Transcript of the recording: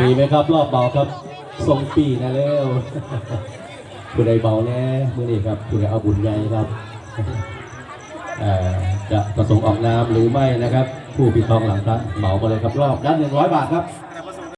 ดีไหมครับ รอบเบาครับทรงปีนะเร็วผู้ใดเบาแน่มื่อนี้ครับผู้ใดเอาบุญใหญ่ครับจะประสงค์ออกนามหรือไม่นะครับ ผู้ปิดทองหลังพระเหมาไปเลยครับรอบด้านหนึ่งร้อยบาทครับ